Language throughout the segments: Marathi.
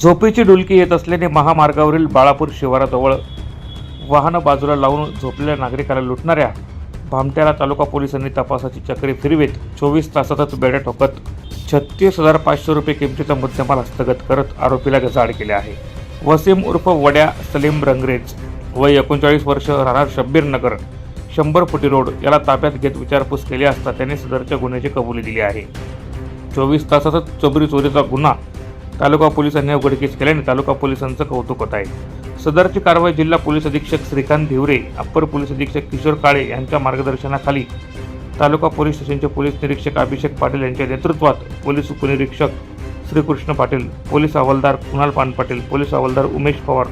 झोपेची डुलकी येत असल्याने महामार्गावरील बाळापूर शिवाराजवळ वाहनं बाजूला लावून झोपलेल्या नागरिकाला लुटणाऱ्या भामट्याला तालुका पोलिसांनी तपासाची चक्री फिरवीत. चोवीस तासातच बेड्या ठोकत छत्तीस हजार पाचशे रुपये किमतीचा मुद्देमाल हस्तगत करत आरोपीला गजाआड केले आहे. वसीम उर्फ वड्या सलीम रंगरेज वय एकोणचाळीस वर्ष राहणार शब्बीर नगर शंभर फुटी रोड याला ताब्यात घेत विचारपूस केली असता त्याने सदरच्या गुन्ह्याची कबुली दिली आहे. चोवीस तासातच चोबरी चोरीचा गुन्हा तालुका पोलिसांनी उघडकीस केल्याने तालुका पोलिसांचं कौतुक होत आहे. सदरची कारवाई जिल्हा पोलीस अधीक्षक श्रीकांत धिवरे अप्पर पोलीस अधीक्षक किशोर काळे यांच्या मार्गदर्शनाखाली तालुका पोलीस स्टेशनचे पोलीस निरीक्षक अभिषेक पाटील यांच्या नेतृत्वात पोलीस उपनिरीक्षक श्रीकृष्ण पाटील पोलीस हवालदार कुणाल पान पाटील पोलीस हवालदार उमेश पवार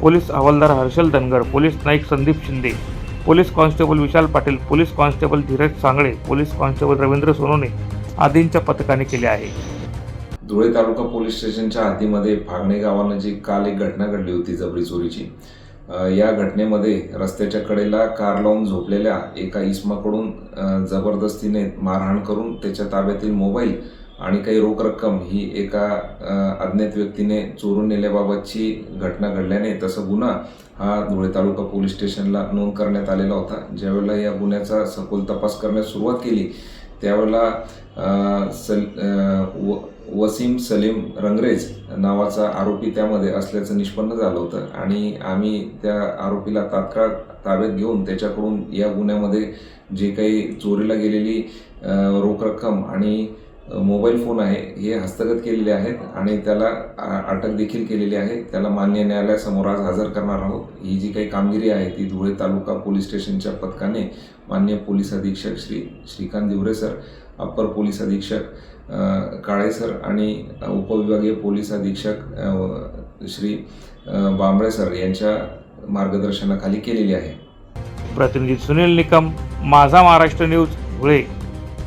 पोलीस हवालदार Harshal Dhangar police Naik Sandeep Shinde police constable Vishal Patil police constable Dheeraj Sangle police constable Ravindra Sonone आदींच्या पथकाने केले आहे. धुळे तालुका पोलीस स्टेशनच्या हद्दीमध्ये फागणे गावानजीक काल एक घटना घडली होती जबरी चोरीची या घटनेमध्ये रस्त्याच्या कडेला कार लावून झोपलेल्या एका इसमाकडून जबरदस्तीने मारहाण करून त्याच्या ताब्यातील मोबाईल आणि काही रोख रक्कम ही एका अज्ञात व्यक्तीने चोरून नेल्याबाबतची घटना घडल्याने तसा गुन्हा हा धुळे तालुका पोलीस स्टेशनला नोंद करण्यात आलेला होता. ज्यावेळेला या गुन्ह्याचा सखोल तपास करण्यास सुरुवात केली त्यावेळेला सल व वसीम सलीम रंगरेज नावाचा आरोपी त्यामध्ये असल्याचं निष्पन्न झालं होतं. आणि आम्ही त्या आरोपीला तात्काळ ताब्यात घेऊन त्याच्याकडून या गुन्ह्यामध्ये जे काही चोरीला गेलेली रोख रक्कम आणि मोबाईल फोन आहे हे हस्तगत केलेले आहेत आणि त्याला अटक देखील केलेली आहे. त्याला मान्य न्यायालयासमोर आज हजर करणार आहोत. ही जी काही कामगिरी आहे ती धुळे तालुका पोलीस स्टेशनच्या पथकाने मान्य पोलीस अधीक्षक Shri Shrikant Diware sir upper police अधीक्षक काळे सर आणि उपविभागीय पोलीस अधीक्षक श्री बांबळे सर यांच्या मार्गदर्शनाखाली केलेली आहे. प्रतिनिधी सुनील निकम माझा महाराष्ट्र न्यूज धुळे.